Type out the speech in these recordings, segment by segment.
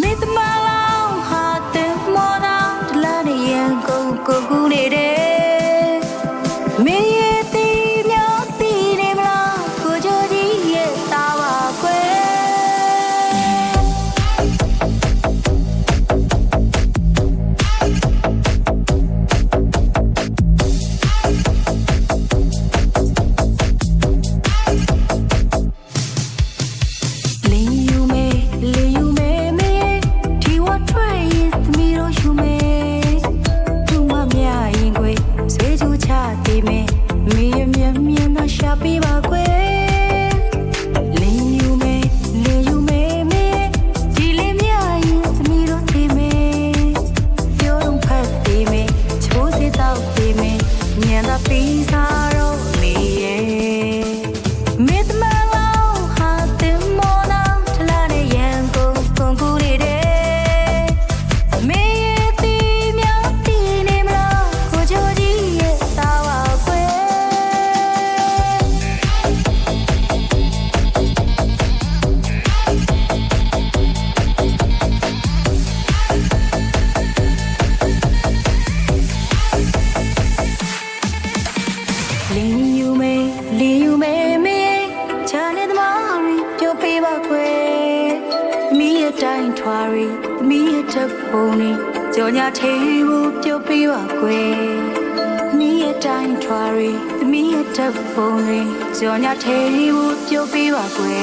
မေတ္တမလောင်ဟာတဲ့မောနာတလာနေရန်ကိုကိုကူနေတယ် ပေးပါကွယ်လင်းယူမေလင်းယူမေမေဒီလေးမြရင်သမီးတို့သေးမေပြောတော့ဖတ်သေးမေချိုးစေတော့သေးမေညံသာပြီးစား လီယူမဲမဲချာနေသမားရီပြောပေးပါခွေမိရဲ့တိုင်းထွာရီမိရဲ့တပုံနီကြောညာထေဘူးပြောပေးပါခွေမိရဲ့တိုင်းထွာရီမိရဲ့တပုံနီကြောညာထေဘူးပြောပေးပါခွေ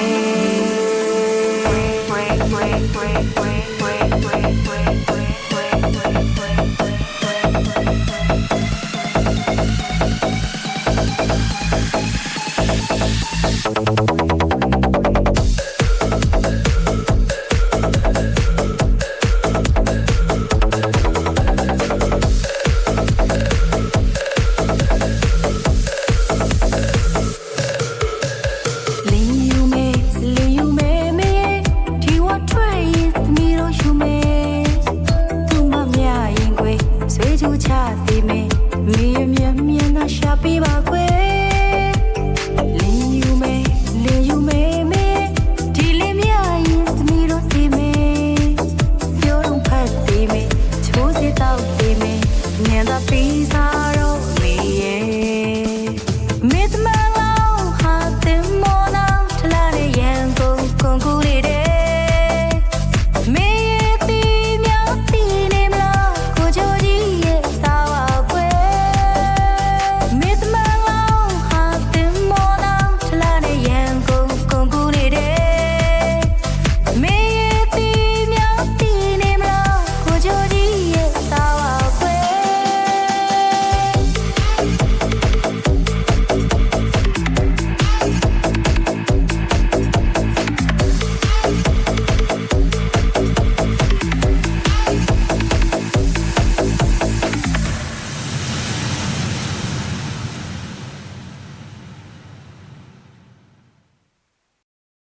Wait, wait, wait, wait, wait, wait, wait, wait, wait, wait, wait, wait, wait, wait, wait, wait. me